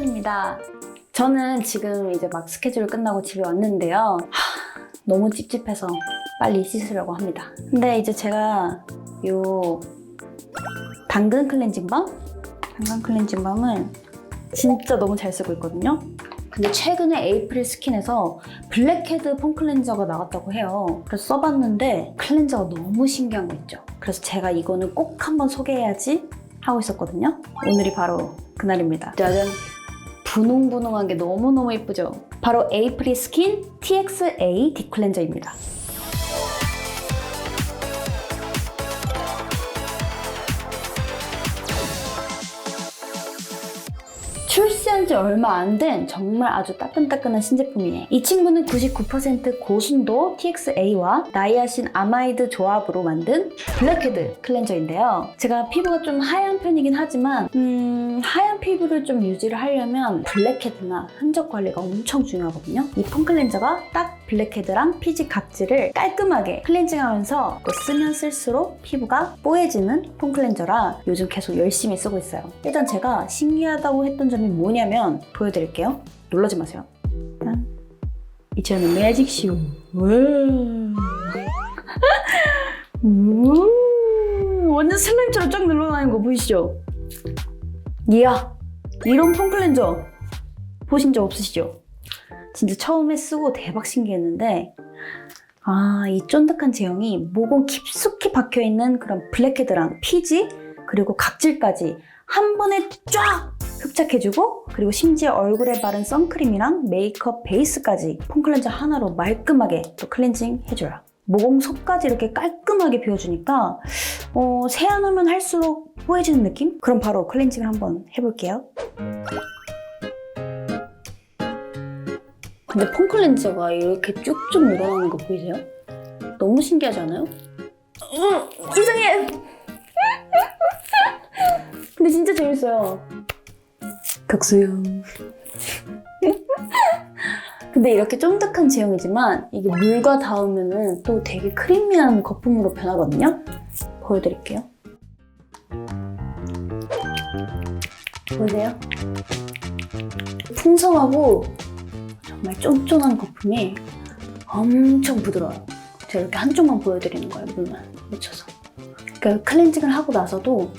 시간입니다. 저는 지금 이제 막 스케줄 끝나고 집에 왔는데요. 하, 너무 찝찝해서 빨리 씻으려고 합니다. 근데 이제 제가 요 당근 클렌징 밤? 당근 클렌징 밤을 진짜 너무 잘 쓰고 있거든요. 근데 최근에 에이프릴 스킨에서 블랙헤드 폼 클렌저가 나왔다고 해요. 그래서 써봤는데 클렌저가 너무 신기한 거 있죠. 그래서 제가 이거는 꼭 한번 소개해야지 하고 있었거든요. 오늘이 바로 그날입니다. 짜잔! 분홍분홍한 게 너무너무 예쁘죠? 바로 에이프릴 스킨 TXA 디클렌저입니다. 출시한 지 얼마 안 된 정말 아주 따끈따끈한 신제품이에요. 이 친구는 99% 고순도 TXA와 나이아신 아마이드 조합으로 만든 블랙헤드 클렌저인데요. 제가 피부가 좀 하얀 편이긴 하지만 음, 하얀 피부를 좀 유지를 하려면 블랙헤드나 흔적 관리가 엄청 중요하거든요. 이 폼 클렌저가 딱 블랙헤드랑 피지 각질을 깔끔하게 클렌징하면서 또 쓰면 쓸수록 피부가 뽀얘지는 폼 클렌저라 요즘 계속 열심히 쓰고 있어요. 일단 제가 신기하다고 했던 점이 뭐냐 면 보여드릴게요. 놀라지 마세요. 짠. 이처럼 매직쇼. 음, 완전 슬라임처럼 쫙 늘어나는 거 보이시죠? 이야, 이런 폼 클렌저 보신 적 없으시죠? 진짜 처음에 쓰고 대박 신기했는데 아, 이 쫀득한 제형이 모공 깊숙이 박혀있는 그런 블랙헤드랑 피지 그리고 각질까지 한 번에 쫙 흡착해주고 그리고 심지어 얼굴에 바른 선크림이랑 메이크업 베이스까지 폼 클렌저 하나로 말끔하게 또 클렌징 해줘요. 모공 속까지 이렇게 깔끔하게 비워주니까 어, 세안하면 할수록 뽀해지는 느낌? 그럼 바로 클렌징을 한번 해볼게요. 근데 폼 클렌저가 이렇게 쭉쭉 늘어나는 거 보이세요? 너무 신기하지 않아요? 음, 이상해! 근데 진짜 재밌어요. 극수영. 근데 이렇게 쫀득한 제형이지만 이게 물과 닿으면은 또 되게 크리미한 거품으로 변하거든요. 보여드릴게요. 보이세요? 풍성하고 정말 쫀쫀한 거품이 엄청 부드러워요. 제가 이렇게 한쪽만 보여드리는 거예요, 물만 묻혀서. 그러니까 클렌징을 하고 나서도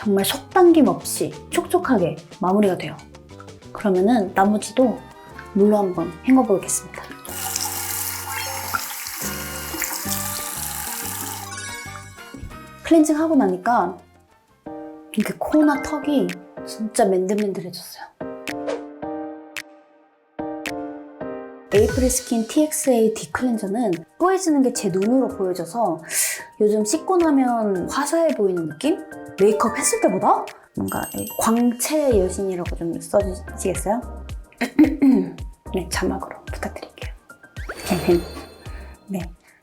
정말 속당김 없이 촉촉하게 마무리가 돼요. 그러면은 나머지도 물로 한번 헹궈 보겠습니다. 클렌징 하고 나니까 이렇게 코나 턱이 진짜 맨들맨들해졌어요. 에이프릴 스킨 TXA 디클렌저는 뽀해지는 게 제 눈으로 보여져서 요즘 씻고 나면 화사해 보이는 느낌? 메이크업 했을 때보다 뭔가 이 광채 여신이라고 좀 써주시겠어요? 네, 자막으로 부탁드릴게요. 네.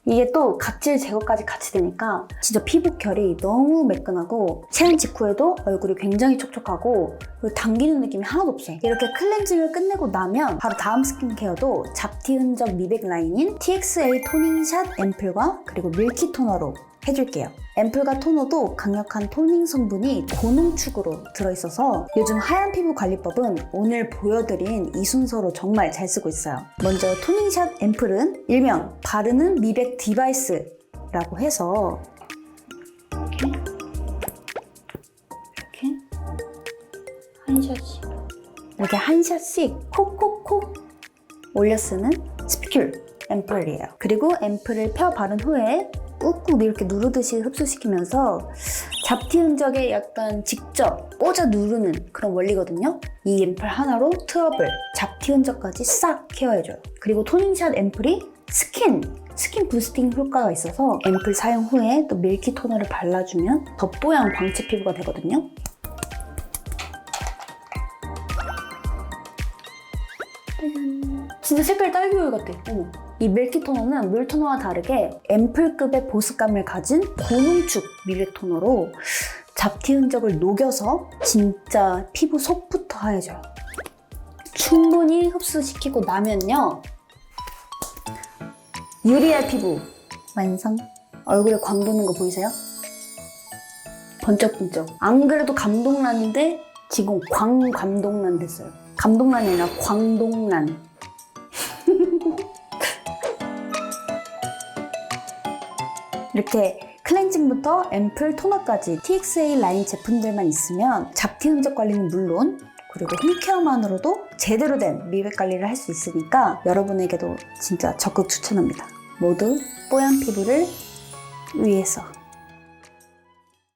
이게 또 각질 제거까지 같이 되니까 진짜 피부 결이 너무 매끈하고 세안 직후에도 얼굴이 굉장히 촉촉하고 그리고 당기는 느낌이 하나도 없어요. 이렇게 클렌징을 끝내고 나면 바로 다음 스킨케어도 잡티 흔적 미백 라인인 TXA 토닝샷 앰플과 그리고 밀키 토너로 해줄게요. 앰플과 토너도 강력한 토닝 성분이 고농축으로 들어있어서 요즘 하얀 피부 관리법은 오늘 보여드린 이 순서로 정말 잘 쓰고 있어요. 먼저 토닝샷 앰플은 일명 바르는 미백 디바이스라고 해서 이렇게 한 샷씩 이렇게 한 샷씩 콕콕콕 올려 쓰는 스피큘 앰플이에요. 그리고 앰플을 펴 바른 후에 꾹꾹 이렇게 누르듯이 흡수시키면서 잡티 흔적에 약간 직접 꽂아 누르는 그런 원리거든요. 이 앰플 하나로 트러블, 잡티 흔적까지 싹 케어해줘요. 그리고 토닝샷 앰플이 스킨, 스킨 부스팅 효과가 있어서 앰플 사용 후에 또 밀키 토너를 발라주면 더 뽀얀 광채 피부가 되거든요. 진짜 색깔 딸기우유 같아. 어머. 이 밀키 토너는 물 토너와 다르게 앰플급의 보습감을 가진 고농축 밀리 토너로 잡티 흔적을 녹여서 진짜 피부 속부터 하얘져요. 충분히 흡수시키고 나면요. 유리알 피부 완성. 얼굴에 광 도는 거 보이세요? 번쩍번쩍. 안 그래도 감동란인데 지금 광 감동란 됐어요. 감동란이 아니라 광동란. 이렇게 클렌징부터 앰플, 토너까지 TXA 라인 제품들만 있으면 잡티 흔적 관리는 물론 그리고 홈케어만으로도 제대로 된 미백 관리를 할 수 있으니까 여러분에게도 진짜 적극 추천합니다. 모두 뽀얀 피부를 위해서.